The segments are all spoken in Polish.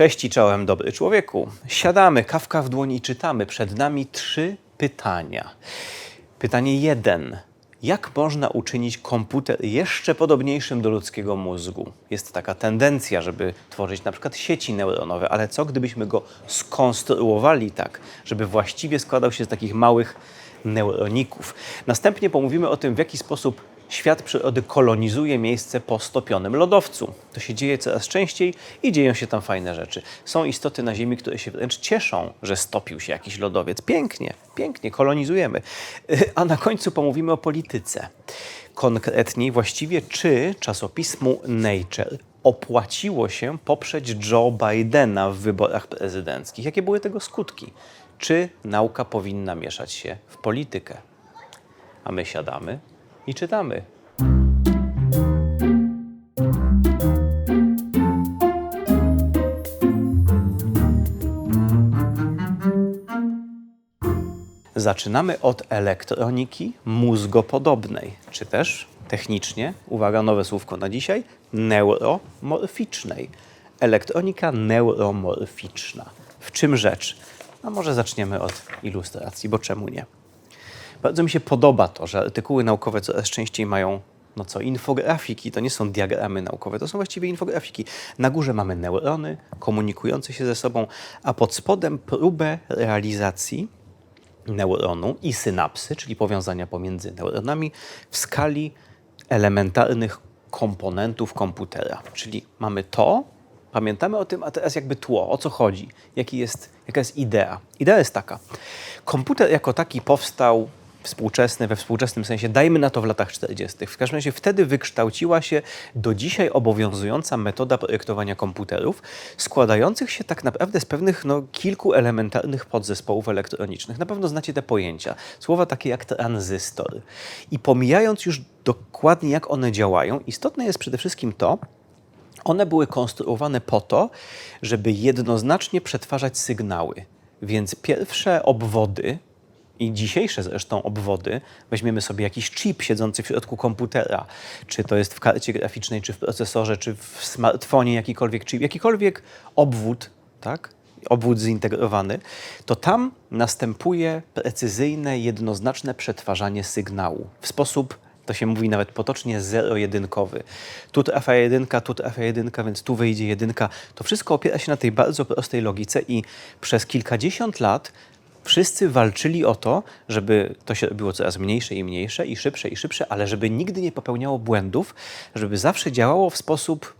Cześć i czołem, dobry człowieku. Siadamy, kawka w dłoni i czytamy. Przed nami trzy pytania. Pytanie jeden. Jak można uczynić komputer jeszcze podobniejszym do ludzkiego mózgu? Jest taka tendencja, żeby tworzyć na przykład sieci neuronowe, ale co gdybyśmy go skonstruowali tak, żeby właściwie składał się z takich małych neuroników? Następnie pomówimy o tym, w jaki sposób świat przyrody kolonizuje miejsce po stopionym lodowcu. To się dzieje coraz częściej i dzieją się tam fajne rzeczy. Są istoty na Ziemi, które się wręcz cieszą, że stopił się jakiś lodowiec. Pięknie, pięknie, kolonizujemy. A na końcu pomówimy o polityce. Konkretniej, właściwie, czy czasopismu Nature opłaciło się poprzeć Joe Bidena w wyborach prezydenckich? Jakie były tego skutki? Czy nauka powinna mieszać się w politykę? A my siadamy i czytamy. Zaczynamy od elektroniki mózgopodobnej, czy też technicznie, uwaga, nowe słówko na dzisiaj, neuromorficznej. Elektronika neuromorficzna. W czym rzecz? A może zaczniemy od ilustracji, bo czemu nie? Bardzo mi się podoba to, że artykuły naukowe coraz częściej mają no co, infografiki, to nie są diagramy naukowe, to są właściwie infografiki. Na górze mamy neurony komunikujące się ze sobą, a pod spodem próbę realizacji neuronu i synapsy, czyli powiązania pomiędzy neuronami w skali elementarnych komponentów komputera. Czyli mamy to, pamiętamy o tym, a teraz jakby tło, o co chodzi, jaki jest, jaka jest idea. Idea jest taka. Komputer jako taki powstał współczesny, we współczesnym sensie, dajmy na to w latach 40. W każdym razie wtedy wykształciła się do dzisiaj obowiązująca metoda projektowania komputerów, składających się tak naprawdę z pewnych no, kilku elementarnych podzespołów elektronicznych. Na pewno znacie te pojęcia. Słowa takie jak tranzystor. I pomijając już dokładnie, jak one działają, istotne jest przede wszystkim to, one były konstruowane po to, żeby jednoznacznie przetwarzać sygnały. Więc pierwsze obwody, i dzisiejsze zresztą obwody, weźmiemy sobie jakiś chip siedzący w środku komputera, czy to jest w karcie graficznej, czy w procesorze, czy w smartfonie jakikolwiek chip, jakikolwiek obwód, tak? obwód zintegrowany, to tam następuje precyzyjne, jednoznaczne przetwarzanie sygnału w sposób to się mówi nawet potocznie zero-jedynkowy. Tu trafia jedynka, tu trafia jedynka, więc tu wyjdzie jedynka. To wszystko opiera się na tej bardzo prostej logice i przez kilkadziesiąt lat wszyscy walczyli o to, żeby to się robiło coraz mniejsze i mniejsze i szybsze i szybsze, ale żeby nigdy nie popełniało błędów, żeby zawsze działało w sposób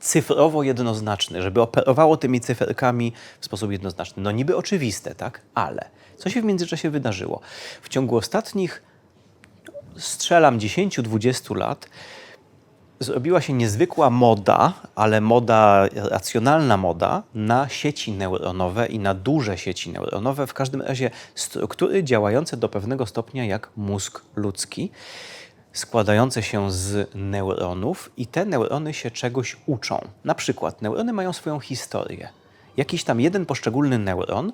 cyfrowo jednoznaczny, żeby operowało tymi cyferkami w sposób jednoznaczny. No niby oczywiste, tak? Ale co się w międzyczasie wydarzyło? W ciągu ostatnich, strzelam 10-20 lat, zrobiła się niezwykła moda, ale moda, racjonalna moda na sieci neuronowe i na duże sieci neuronowe, w każdym razie struktury działające do pewnego stopnia jak mózg ludzki, składające się z neuronów i te neurony się czegoś uczą. Na przykład neurony mają swoją historię. Jakiś tam jeden poszczególny neuron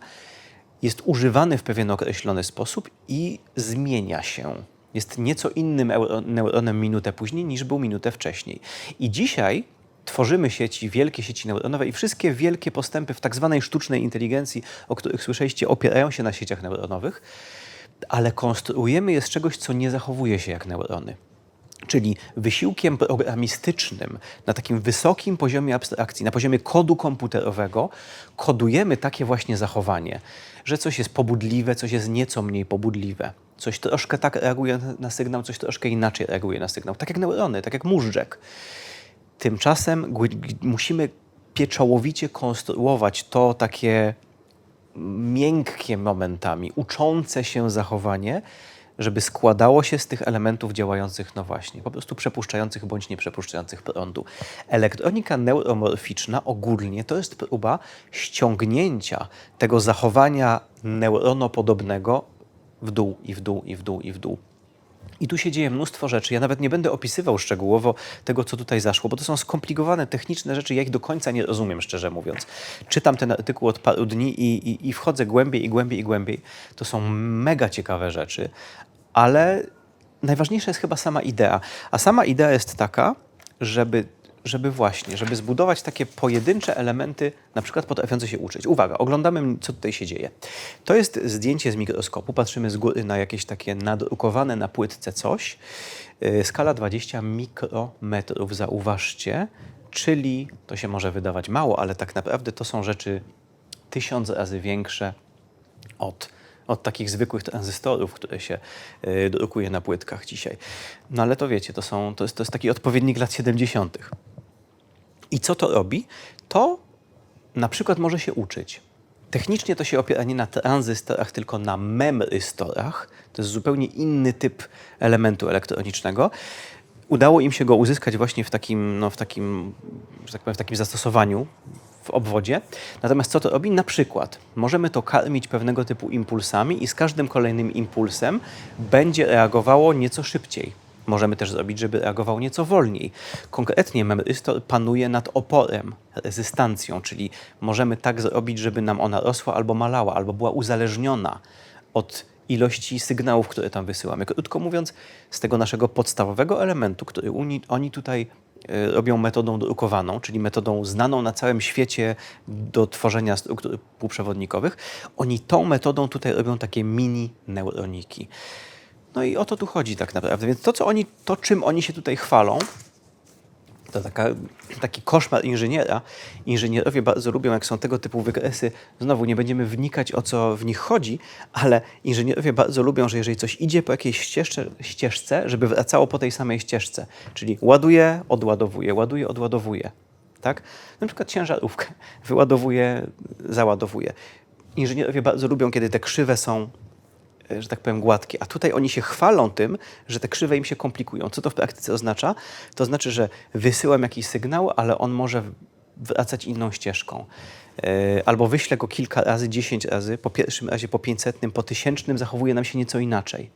jest używany w pewien określony sposób i zmienia się jest nieco innym neuronem minutę później niż był minutę wcześniej. I dzisiaj tworzymy sieci, wielkie sieci neuronowe i wszystkie wielkie postępy w tak zwanej sztucznej inteligencji, o których słyszeliście, opierają się na sieciach neuronowych, ale konstruujemy je z czegoś, co nie zachowuje się jak neurony. Czyli wysiłkiem programistycznym na takim wysokim poziomie abstrakcji, na poziomie kodu komputerowego, kodujemy takie właśnie zachowanie, że coś jest pobudliwe, coś jest nieco mniej pobudliwe. Coś troszkę tak reaguje na sygnał, coś troszkę inaczej reaguje na sygnał. Tak jak neurony, tak jak móżdżek. Tymczasem musimy pieczołowicie konstruować to takie miękkie momentami, uczące się zachowanie, żeby składało się z tych elementów działających, no właśnie, po prostu przepuszczających bądź nie przepuszczających prądu. Elektronika neuromorficzna ogólnie to jest próba ściągnięcia tego zachowania neuronopodobnego w dół i w dół i w dół i w dół. I tu się dzieje mnóstwo rzeczy. Ja nawet nie będę opisywał szczegółowo tego, co tutaj zaszło, bo to są skomplikowane, techniczne rzeczy. Ja ich do końca nie rozumiem, szczerze mówiąc. Czytam ten artykuł od paru dni i, i, i wchodzę głębiej i głębiej i głębiej. To są mega ciekawe rzeczy, ale najważniejsza jest chyba sama idea. A sama idea jest taka, żeby żeby właśnie, żeby zbudować takie pojedyncze elementy, na przykład potrafiące się uczyć. Uwaga, oglądamy, co tutaj się dzieje. To jest zdjęcie z mikroskopu, patrzymy z góry na jakieś takie nadrukowane na płytce coś. Yy, Skala 20 mikrometrów, zauważcie, czyli to się może wydawać mało, ale tak naprawdę to są rzeczy tysiąc razy większe od, od takich zwykłych tranzystorów, które się y, drukuje na płytkach dzisiaj. No ale to wiecie, to, są, to, jest, to jest taki odpowiednik lat 70. I co to robi? To na przykład może się uczyć. Technicznie to się opiera nie na tranzystorach, tylko na memrystorach. To jest zupełnie inny typ elementu elektronicznego. Udało im się go uzyskać właśnie w takim, no, w takim, tak powiem, w takim zastosowaniu w obwodzie. Natomiast co to robi? Na przykład możemy to karmić pewnego typu impulsami i z każdym kolejnym impulsem będzie reagowało nieco szybciej. Możemy też zrobić, żeby reagował nieco wolniej. Konkretnie memrystor panuje nad oporem, rezystancją, czyli możemy tak zrobić, żeby nam ona rosła albo malała, albo była uzależniona od ilości sygnałów, które tam wysyłamy. Krótko mówiąc, z tego naszego podstawowego elementu, który oni tutaj e, robią metodą drukowaną, czyli metodą znaną na całym świecie do tworzenia struktur półprzewodnikowych, oni tą metodą tutaj robią takie mini neuroniki. No i o to tu chodzi tak naprawdę. Więc to, co oni, to czym oni się tutaj chwalą, to taka, taki koszmar inżyniera. Inżynierowie bardzo lubią, jak są tego typu wykresy. Znowu nie będziemy wnikać, o co w nich chodzi, ale inżynierowie bardzo lubią, że jeżeli coś idzie po jakiejś ścieżce, ścieżce żeby wracało po tej samej ścieżce. Czyli ładuje, odładowuje, ładuje, odładowuje. Tak? Na przykład ciężarówkę wyładowuje, załadowuje. Inżynierowie bardzo lubią, kiedy te krzywe są że tak powiem, gładkie. A tutaj oni się chwalą tym, że te krzywe im się komplikują. Co to w praktyce oznacza? To znaczy, że wysyłam jakiś sygnał, ale on może wracać inną ścieżką. E, Albo wyślę go kilka razy, dziesięć razy, po pierwszym razie, po pięćsetnym, po tysięcznym zachowuje nam się nieco inaczej.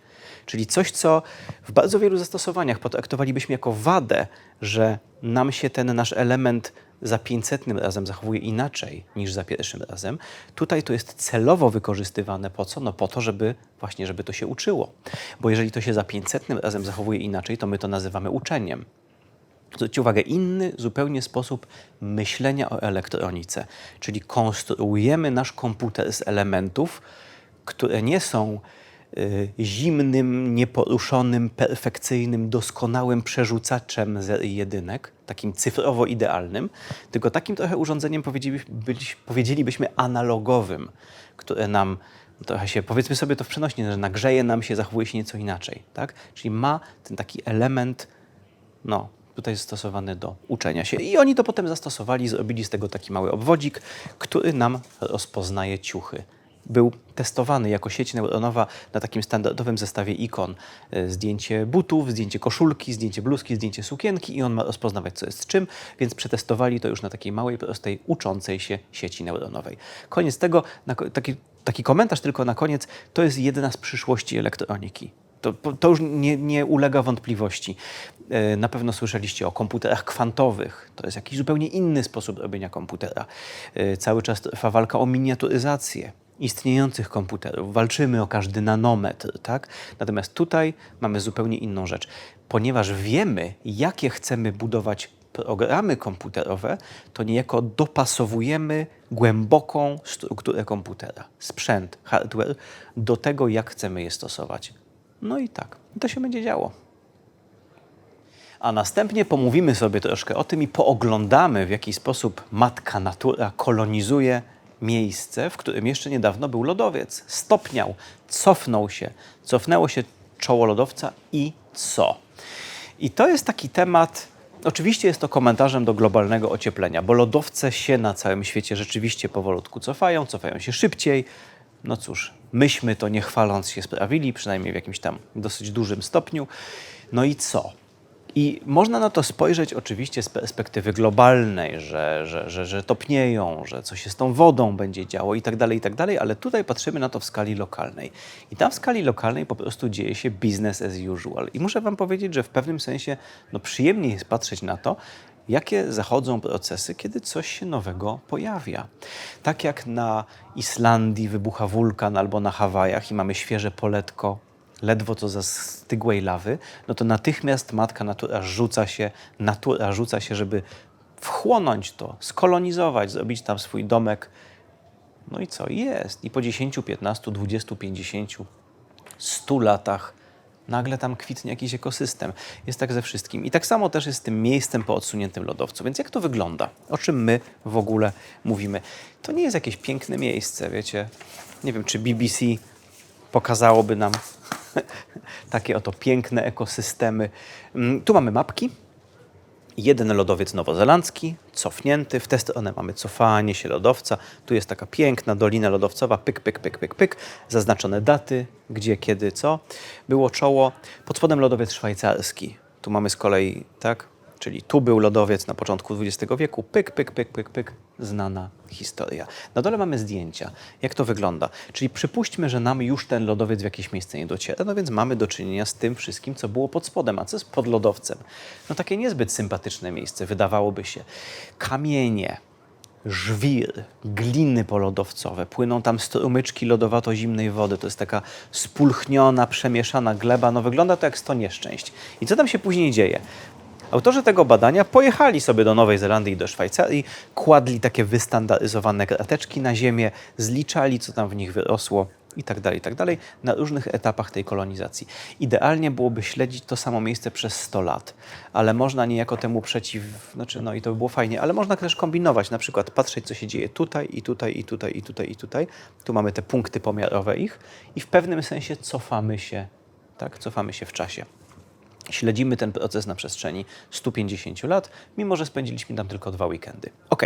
Czyli coś, co w bardzo wielu zastosowaniach potraktowalibyśmy jako wadę, że nam się ten nasz element za 500 razem zachowuje inaczej niż za pierwszym razem. Tutaj to jest celowo wykorzystywane po co? No po to, żeby właśnie, żeby to się uczyło. Bo jeżeli to się za 500 razem zachowuje inaczej, to my to nazywamy uczeniem. Zwróćcie uwagę, inny zupełnie sposób myślenia o elektronice, czyli konstruujemy nasz komputer z elementów, które nie są y, zimnym, nieporuszonym, perfekcyjnym, doskonałym przerzucaczem zer i jedynek, takim cyfrowo idealnym, tylko takim trochę urządzeniem powiedzielibyśmy, analogowym, które nam trochę się, powiedzmy sobie to w przenośni, że nagrzeje nam się, zachowuje się nieco inaczej, tak? Czyli ma ten taki element, no, tutaj jest stosowany do uczenia się. I oni to potem zastosowali, zrobili z tego taki mały obwodzik, który nam rozpoznaje ciuchy. Był testowany jako sieć neuronowa na takim standardowym zestawie ikon. E, Zdjęcie butów, zdjęcie koszulki, zdjęcie bluzki, zdjęcie sukienki i on ma rozpoznawać, co jest czym, więc przetestowali to już na takiej małej, prostej, uczącej się sieci neuronowej. Koniec tego, taki, taki komentarz tylko na koniec, to jest jedna z przyszłości elektroniki. To, to już nie, nie ulega wątpliwości. E, Na pewno słyszeliście o komputerach kwantowych. To jest jakiś zupełnie inny sposób robienia komputera. E, Cały czas trwa walka o miniaturyzację istniejących komputerów. Walczymy o każdy nanometr, tak? Natomiast tutaj mamy zupełnie inną rzecz. Ponieważ wiemy, jakie chcemy budować programy komputerowe, to niejako dopasowujemy głęboką strukturę komputera, sprzęt, hardware do tego, jak chcemy je stosować. No i tak, to się będzie działo. A następnie pomówimy sobie troszkę o tym i pooglądamy, w jaki sposób matka natura kolonizuje miejsce, w którym jeszcze niedawno był lodowiec. Stopniał, cofnął się, cofnęło się czoło lodowca i co? I to jest taki temat. Oczywiście jest to komentarzem do globalnego ocieplenia, bo lodowce się na całym świecie rzeczywiście powolutku cofają, cofają się szybciej. No cóż, myśmy to nie chwaląc się sprawili, przynajmniej w jakimś tam dosyć dużym stopniu. No i co? I można na to spojrzeć oczywiście z perspektywy globalnej, że, że, że, że topnieją, że co się z tą wodą będzie działo i tak dalej, i tak dalej, ale tutaj patrzymy na to w skali lokalnej. I tam w skali lokalnej po prostu dzieje się business as usual. I muszę Wam powiedzieć, że w pewnym sensie no, przyjemniej jest patrzeć na to, jakie zachodzą procesy, kiedy coś się nowego pojawia. Tak jak na Islandii wybucha wulkan albo na Hawajach i mamy świeże poletko ledwo co zastygłej lawy, no to natychmiast matka natura rzuca się, natura rzuca się, żeby wchłonąć to, skolonizować, zrobić tam swój domek. No i co? Jest. I po 10, 15, 20, 50, 100 latach nagle tam kwitnie jakiś ekosystem. Jest tak ze wszystkim. I tak samo też jest z tym miejscem po odsuniętym lodowcu. Więc jak to wygląda? O czym my w ogóle mówimy? To nie jest jakieś piękne miejsce, wiecie. Nie wiem, czy BBC pokazałoby nam takie oto piękne ekosystemy. Mm, Tu mamy mapki. Jeden lodowiec nowozelandzki, cofnięty. W tę stronę mamy cofanie się lodowca. Tu jest taka piękna dolina lodowcowa, pyk, pyk, pyk, pyk, pyk. Zaznaczone daty, gdzie, kiedy, co. Było czoło. Pod spodem lodowiec szwajcarski. Tu mamy z kolei, tak? Czyli tu był lodowiec na początku XX wieku. Pyk, pyk, pyk, pyk, pyk. Znana historia. Na dole mamy zdjęcia. Jak to wygląda? Czyli przypuśćmy, że nam już ten lodowiec w jakieś miejsce nie dociera, no więc mamy do czynienia z tym wszystkim, co było pod spodem. A co jest pod lodowcem? No takie niezbyt sympatyczne miejsce, wydawałoby się. Kamienie, żwir, gliny polodowcowe, płyną tam strumyczki lodowato-zimnej wody. To jest taka spulchniona, przemieszana gleba. No wygląda to jak sto nieszczęść. I co tam się później dzieje? Autorzy tego badania pojechali sobie do Nowej Zelandii i do Szwajcarii, kładli takie wystandaryzowane krateczki na ziemię, zliczali, co tam w nich wyrosło i tak dalej, i tak dalej, na różnych etapach tej kolonizacji. Idealnie byłoby śledzić to samo miejsce przez 100 lat, ale można niejako temu przeciw, znaczy no i to by było fajnie, ale można też kombinować, na przykład patrzeć, co się dzieje tutaj i tutaj i tutaj i tutaj i tutaj. Tu mamy te punkty pomiarowe ich i w pewnym sensie cofamy się, tak, cofamy się w czasie. Śledzimy ten proces na przestrzeni 150 lat, mimo że spędziliśmy tam tylko dwa weekendy. Ok.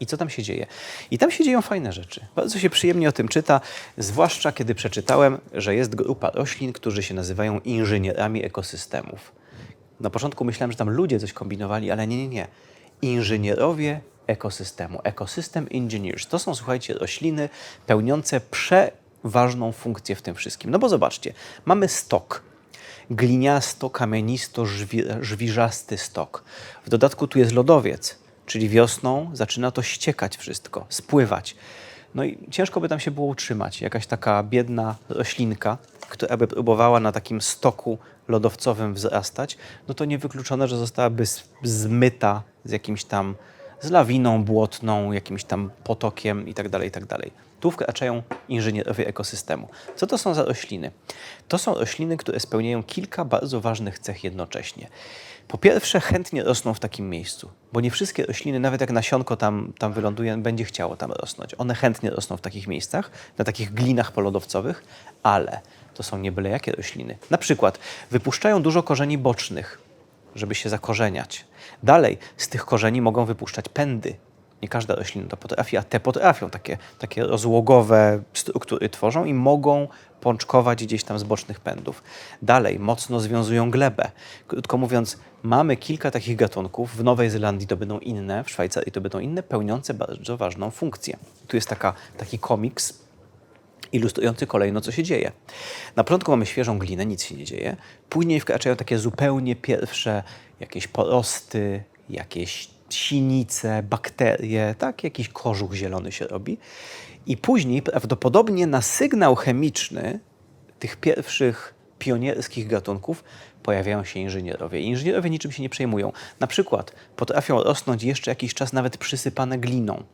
I co tam się dzieje? I tam się dzieją fajne rzeczy. Bardzo się przyjemnie o tym czyta, zwłaszcza kiedy przeczytałem, że jest grupa roślin, którzy się nazywają inżynierami ekosystemów. Na początku myślałem, że tam ludzie coś kombinowali, ale nie, nie, nie. Inżynierowie ekosystemu, ecosystem engineers. To są, słuchajcie, rośliny pełniące przeważną funkcję w tym wszystkim. No bo zobaczcie, mamy stok, gliniasto, kamienisto, żwi- żwirzasty stok. W dodatku tu jest lodowiec, czyli wiosną zaczyna to ściekać wszystko, spływać. No i ciężko by tam się było utrzymać. Jakaś taka biedna roślinka, która by próbowała na takim stoku lodowcowym wzrastać, no to niewykluczone, że zostałaby zmyta z jakimś tam, z lawiną błotną, jakimś tam potokiem itd., itd. Tu wkraczają inżynierowie ekosystemu. Co to są za rośliny? To są rośliny, które spełniają kilka bardzo ważnych cech jednocześnie. Po pierwsze, chętnie rosną w takim miejscu, bo nie wszystkie rośliny, nawet jak nasionko tam, tam wyląduje, będzie chciało tam rosnąć. One chętnie rosną w takich miejscach, na takich glinach polodowcowych, ale to są nie byle jakie rośliny. Na przykład wypuszczają dużo korzeni bocznych, żeby się zakorzeniać. Dalej, z tych korzeni mogą wypuszczać pędy. Nie każda roślina to potrafi, a te potrafią. Takie, takie rozłogowe struktury tworzą i mogą pączkować gdzieś tam z bocznych pędów. Dalej, mocno związują glebę. Krótko mówiąc, mamy kilka takich gatunków. W Nowej Zelandii to będą inne, w Szwajcarii to będą inne, pełniące bardzo ważną funkcję. Tu jest taka, taki komiks ilustrujący kolejno, co się dzieje. Na początku mamy świeżą glinę, nic się nie dzieje. Później wkraczają takie zupełnie pierwsze jakieś porosty, jakieś sinice, bakterie, tak, jakiś kożuch zielony się robi. I później prawdopodobnie na sygnał chemiczny tych pierwszych pionierskich gatunków pojawiają się inżynierowie. Inżynierowie niczym się nie przejmują. Na przykład potrafią rosnąć jeszcze jakiś czas nawet przysypane gliną.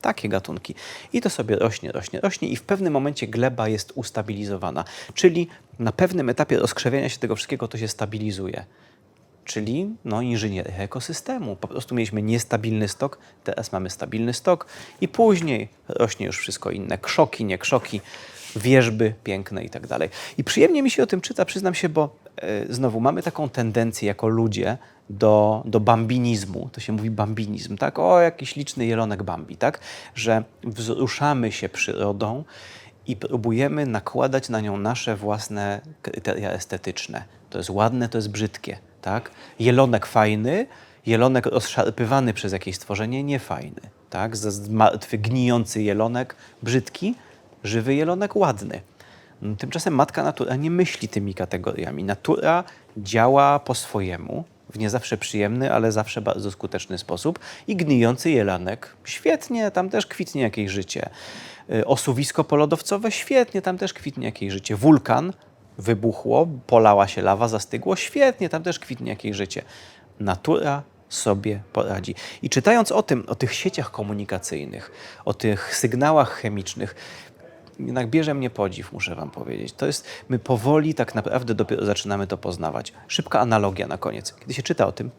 Takie gatunki. I to sobie rośnie, rośnie, rośnie i w pewnym momencie gleba jest ustabilizowana. Czyli na pewnym etapie rozkrzewiania się tego wszystkiego to się stabilizuje. Czyli no, inżynieria ekosystemu. Po prostu mieliśmy niestabilny stok, teraz mamy stabilny stok i później rośnie już wszystko inne. Krzoki, nie krzoki, wierzby piękne i tak dalej. I przyjemnie mi się o tym czyta, przyznam się, bo e, znowu mamy taką tendencję jako ludzie do, do bambinizmu. To się mówi bambinizm, tak? O, jakiś liczny jelonek Bambi, tak? Że wzruszamy się przyrodą i próbujemy nakładać na nią nasze własne kryteria estetyczne. To jest ładne, to jest brzydkie, tak? Jelonek fajny, jelonek rozszarpywany przez jakieś stworzenie niefajny, tak? Martwy, gnijący jelonek brzydki, żywy jelonek ładny. Tymczasem matka natura nie myśli tymi kategoriami. Natura działa po swojemu, w nie zawsze przyjemny, ale zawsze bardzo skuteczny sposób. I gnijący jelanek, świetnie, tam też kwitnie jakieś życie. Y, Osuwisko polodowcowe, świetnie, tam też kwitnie jakieś życie. Wulkan, wybuchło, polała się lawa, zastygło, świetnie, tam też kwitnie jakieś życie. Natura sobie poradzi. I czytając o tym, o tych sieciach komunikacyjnych, o tych sygnałach chemicznych, jednak bierze mnie podziw, muszę wam powiedzieć. To jest, my powoli tak naprawdę dopiero zaczynamy to poznawać. Szybka analogia na koniec. Kiedy się czyta o tym,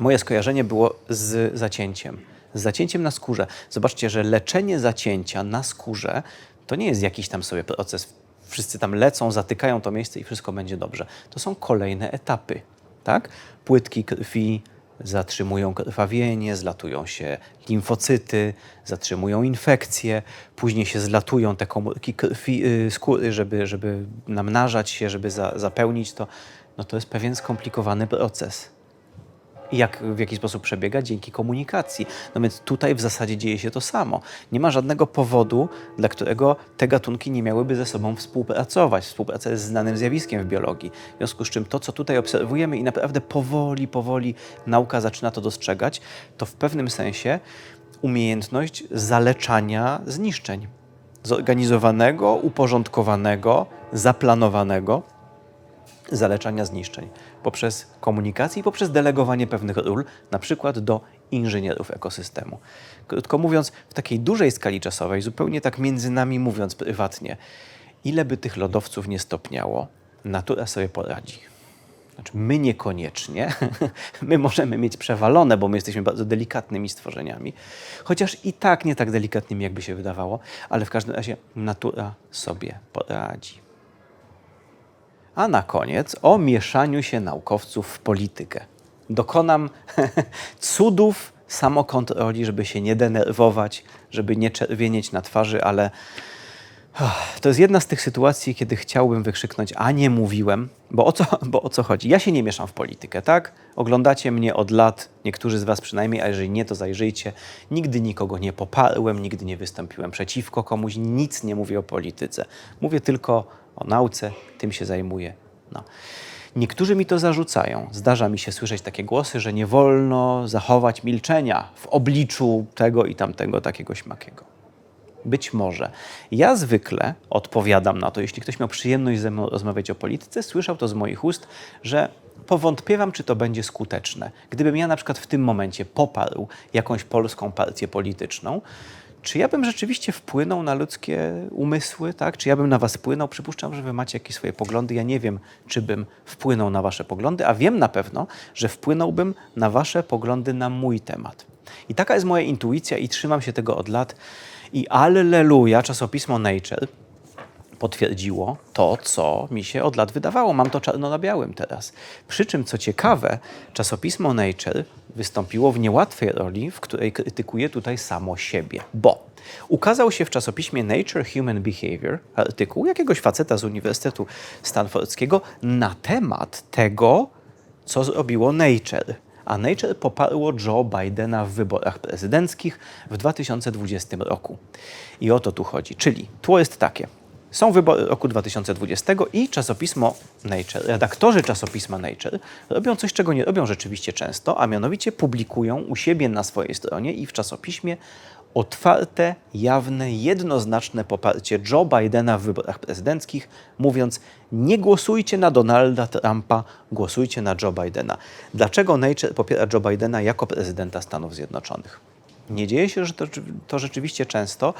moje skojarzenie było z zacięciem. Z zacięciem na skórze. Zobaczcie, że leczenie zacięcia na skórze to nie jest jakiś tam sobie proces. Wszyscy tam lecą, zatykają to miejsce i wszystko będzie dobrze. To są kolejne etapy. Tak? Płytki krwi, zatrzymują krwawienie, zlatują się limfocyty, zatrzymują infekcje, później się zlatują te komórki krwi, y, skóry, żeby, żeby namnażać się, żeby za, zapełnić to. No to jest pewien skomplikowany proces. Jak, w jaki sposób przebiega? Dzięki komunikacji. No więc tutaj w zasadzie dzieje się to samo. Nie ma żadnego powodu, dla którego te gatunki nie miałyby ze sobą współpracować. Współpraca jest znanym zjawiskiem w biologii. W związku z czym to, co tutaj obserwujemy i naprawdę powoli, powoli nauka zaczyna to dostrzegać, to w pewnym sensie umiejętność zaleczania zniszczeń. Zorganizowanego, uporządkowanego, zaplanowanego zaleczania zniszczeń poprzez komunikację i poprzez delegowanie pewnych ról, na przykład do inżynierów ekosystemu. Krótko mówiąc, w takiej dużej skali czasowej, zupełnie tak między nami mówiąc prywatnie, ile by tych lodowców nie stopniało, natura sobie poradzi. Znaczy, my niekoniecznie, my możemy mieć przewalone, bo my jesteśmy bardzo delikatnymi stworzeniami, chociaż i tak nie tak delikatnymi, jakby się wydawało, ale w każdym razie natura sobie poradzi. A na koniec o mieszaniu się naukowców w politykę. Dokonam cudów samokontroli, żeby się nie denerwować, żeby nie czerwienieć na twarzy, ale to jest jedna z tych sytuacji, kiedy chciałbym wykrzyknąć, a nie mówiłem, bo o, co, bo o co chodzi? Ja się nie mieszam w politykę, tak? Oglądacie mnie od lat, niektórzy z Was przynajmniej, a jeżeli nie, to zajrzyjcie. Nigdy nikogo nie poparłem, nigdy nie wystąpiłem przeciwko komuś, nic nie mówię o polityce. Mówię tylko o nauce, tym się zajmuję. No. Niektórzy mi to zarzucają. Zdarza mi się słyszeć takie głosy, że nie wolno zachować milczenia w obliczu tego i tamtego, takiego śmakiego. Być może. Ja zwykle odpowiadam na to, jeśli ktoś miał przyjemność ze mną rozmawiać o polityce, słyszał to z moich ust, że powątpiewam, czy to będzie skuteczne. Gdybym ja na przykład w tym momencie poparł jakąś polską partię polityczną, czy ja bym rzeczywiście wpłynął na ludzkie umysły, tak? Czy ja bym na was wpłynął? Przypuszczam, że wy macie jakieś swoje poglądy. Ja nie wiem, czy bym wpłynął na wasze poglądy, a wiem na pewno, że wpłynąłbym na wasze poglądy na mój temat. I taka jest moja intuicja i trzymam się tego od lat. I alleluja, czasopismo Nature potwierdziło to, co mi się od lat wydawało. Mam to czarno na białym teraz. Przy czym, co ciekawe, czasopismo Nature wystąpiło w niełatwej roli, w której krytykuje tutaj samo siebie. Bo ukazał się w czasopiśmie Nature Human Behavior artykuł jakiegoś faceta z Uniwersytetu Stanfordzkiego na temat tego, co zrobiło Nature. A Nature poparło Joe Bidena w wyborach prezydenckich w 2020 roku. I o to tu chodzi. Czyli tło jest takie. Są wybory roku 2020 i czasopismo Nature, redaktorzy czasopisma Nature robią coś, czego nie robią rzeczywiście często, a mianowicie publikują u siebie na swojej stronie i w czasopiśmie otwarte, jawne, jednoznaczne poparcie Joe Bidena w wyborach prezydenckich, mówiąc: Nie głosujcie na Donalda Trumpa, głosujcie na Joe Bidena. Dlaczego Nature popiera Joe Bidena jako prezydenta Stanów Zjednoczonych? Nie dzieje się że to, to rzeczywiście często,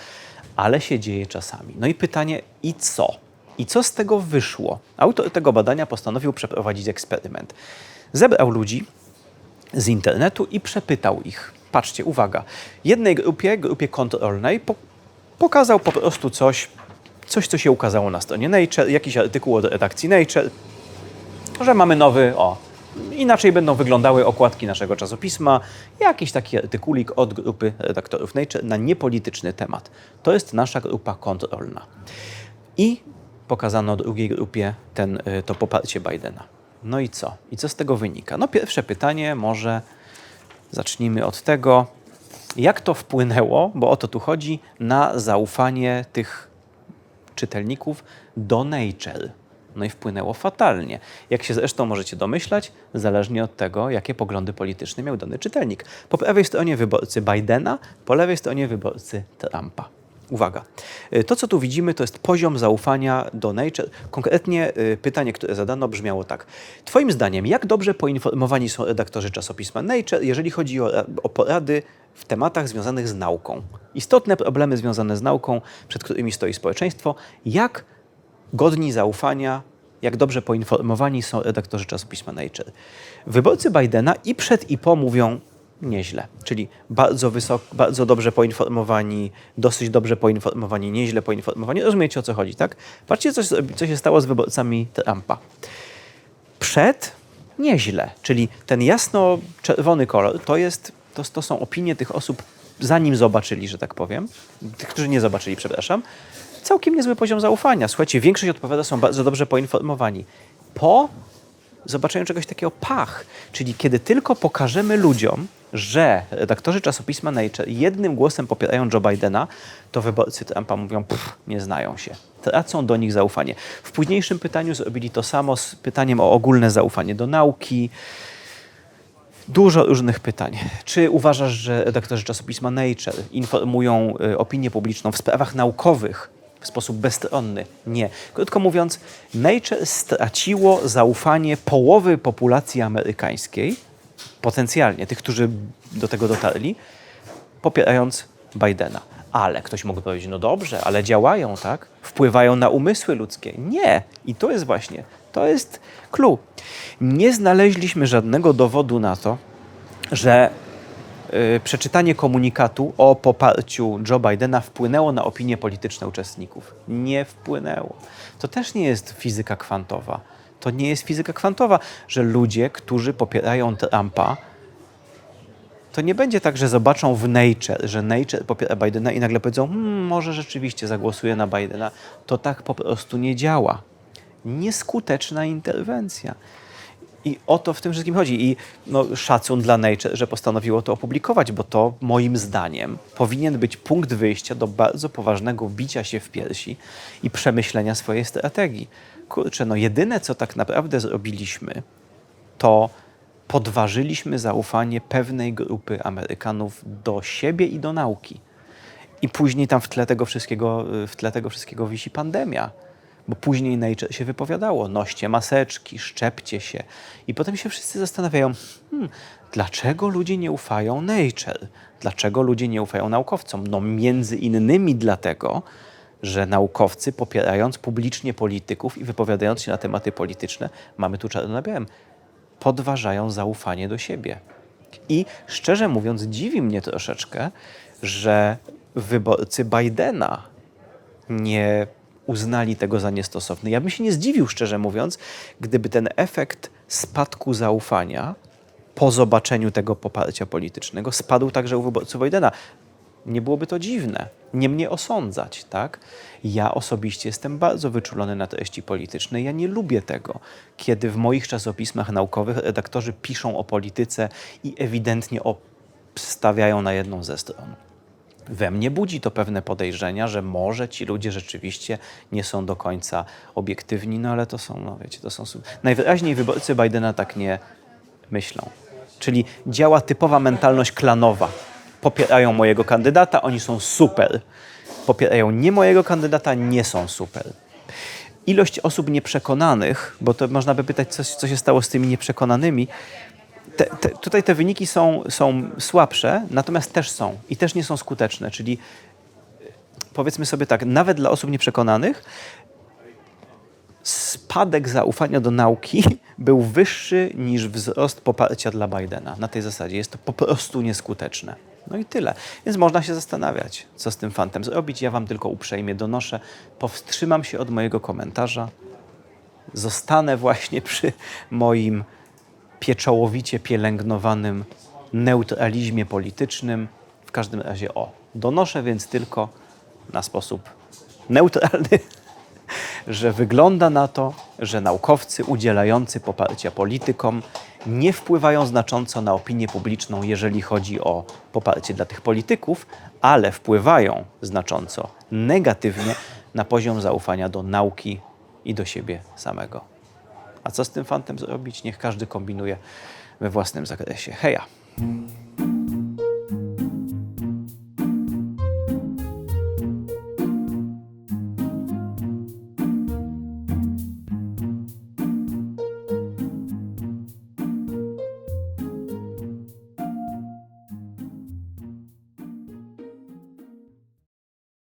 ale się dzieje czasami. No i pytanie, i co? I co z tego wyszło? Autor tego badania postanowił przeprowadzić eksperyment. Zebrał ludzi z internetu i przepytał ich. Patrzcie, uwaga. Jednej grupie, grupie kontrolnej, po, pokazał po prostu coś, coś, co się ukazało na stronie Nature, jakiś artykuł od redakcji Nature, że mamy nowy, o, inaczej będą wyglądały okładki naszego czasopisma, jakiś taki artykulik od grupy redaktorów Nature na niepolityczny temat. To jest nasza grupa kontrolna. I pokazano drugiej grupie ten, y, to poparcie Bidena. No i co? I co z tego wynika? No pierwsze pytanie może zacznijmy od tego, jak to wpłynęło, bo o to tu chodzi, na zaufanie tych czytelników do Nature. No i wpłynęło fatalnie. Jak się zresztą możecie domyślać, zależnie od tego, jakie poglądy polityczne miał dany czytelnik. Po prawej stronie wyborcy Bidena, po lewej stronie wyborcy Trumpa. Uwaga. Y, To, co tu widzimy, to jest poziom zaufania do Nature. Konkretnie y, pytanie, które zadano, brzmiało tak. Twoim zdaniem, jak dobrze poinformowani są redaktorzy czasopisma Nature, jeżeli chodzi o, o porady w tematach związanych z nauką? Istotne problemy związane z nauką, przed którymi stoi społeczeństwo. Jak godni zaufania, jak dobrze poinformowani są redaktorzy czasopisma Nature? Wyborcy Bidena i przed i po mówią nieźle, czyli bardzo, wysoko, bardzo dobrze poinformowani, dosyć dobrze poinformowani, nieźle poinformowani. Rozumiecie o co chodzi, tak? Patrzcie, co, co się stało z wyborcami Trumpa. Przed nieźle, czyli ten jasno-czerwony kolor to, jest, to, to są opinie tych osób, zanim zobaczyli, że tak powiem, tych, którzy nie zobaczyli, przepraszam, całkiem niezły poziom zaufania. Słuchajcie, większość odpowiada, są bardzo dobrze poinformowani. Po zobaczeniu czegoś takiego pach, czyli kiedy tylko pokażemy ludziom, że redaktorzy czasopisma Nature jednym głosem popierają Joe Bidena, to wyborcy Trumpa mówią, pff, nie znają się. Tracą do nich zaufanie. W późniejszym pytaniu zrobili to samo z pytaniem o ogólne zaufanie do nauki. Dużo różnych pytań. Czy uważasz, że redaktorzy czasopisma Nature informują y, opinię publiczną w sprawach naukowych sposób bezstronny? Nie. Krótko mówiąc, Nature straciło zaufanie połowy populacji amerykańskiej, potencjalnie tych, którzy do tego dotarli, popierając Bidena. Ale ktoś mógł powiedzieć, no dobrze, ale działają, tak? Wpływają na umysły ludzkie. Nie. I to jest właśnie, to jest clue. Nie znaleźliśmy żadnego dowodu na to, że przeczytanie komunikatu o poparciu Joe Bidena wpłynęło na opinie polityczne uczestników. Nie wpłynęło. To też nie jest fizyka kwantowa. To nie jest fizyka kwantowa, że ludzie, którzy popierają Trumpa, to nie będzie tak, że zobaczą w Nature, że Nature popiera Bidena i nagle powiedzą, hmm, może rzeczywiście zagłosuję na Bidena. To tak po prostu nie działa. Nieskuteczna interwencja. I o to w tym wszystkim chodzi. I no, szacun dla Nature, że postanowiło to opublikować, bo to moim zdaniem powinien być punkt wyjścia do bardzo poważnego bicia się w piersi i przemyślenia swojej strategii. Kurczę, no jedyne co tak naprawdę zrobiliśmy, to podważyliśmy zaufanie pewnej grupy Amerykanów do siebie i do nauki. I później tam w tle tego wszystkiego, w tle tego wszystkiego wisi pandemia. Bo później Nature się wypowiadało, noście maseczki, szczepcie się. I potem się wszyscy zastanawiają, hmm, dlaczego ludzie nie ufają Nature? Dlaczego ludzie nie ufają naukowcom? No między innymi dlatego, że naukowcy popierając publicznie polityków i wypowiadając się na tematy polityczne, mamy tu czarno na białym, podważają zaufanie do siebie. I szczerze mówiąc, dziwi mnie troszeczkę, że wyborcy Bidena nie uznali tego za niestosowny. Ja bym się nie zdziwił, szczerze mówiąc, gdyby ten efekt spadku zaufania po zobaczeniu tego poparcia politycznego spadł także u wyborców Bidena. Nie byłoby to dziwne. Nie mnie osądzać, tak? Ja osobiście jestem bardzo wyczulony na treści polityczne. Ja nie lubię tego, kiedy w moich czasopismach naukowych redaktorzy piszą o polityce i ewidentnie obstawiają na jedną ze stron we mnie budzi to pewne podejrzenia, że może ci ludzie rzeczywiście nie są do końca obiektywni, no ale to są, no wiecie, to są... Najwyraźniej wyborcy Bidena tak nie myślą. Czyli działa typowa mentalność klanowa. Popierają mojego kandydata, oni są super. Popierają nie mojego kandydata, nie są super. Ilość osób nieprzekonanych, bo to można by pytać, co, co się stało z tymi nieprzekonanymi, te, te, tutaj te wyniki są, są słabsze, natomiast też są i też nie są skuteczne. Czyli powiedzmy sobie tak, nawet dla osób nieprzekonanych spadek zaufania do nauki był wyższy niż wzrost poparcia dla Bidena. Na tej zasadzie jest to po prostu nieskuteczne. No i tyle. Więc można się zastanawiać, co z tym fantem zrobić. Ja Wam tylko uprzejmie donoszę. Powstrzymam się od mojego komentarza. Zostanę właśnie przy moim pieczołowicie pielęgnowanym neutralizmie politycznym. W każdym razie o, donoszę więc tylko na sposób neutralny, że wygląda na to, że naukowcy udzielający poparcia politykom nie wpływają znacząco na opinię publiczną, jeżeli chodzi o poparcie dla tych polityków, ale wpływają znacząco negatywnie na poziom zaufania do nauki i do siebie samego. A co z tym fantem zrobić? Niech każdy kombinuje we własnym zakresie. Heja!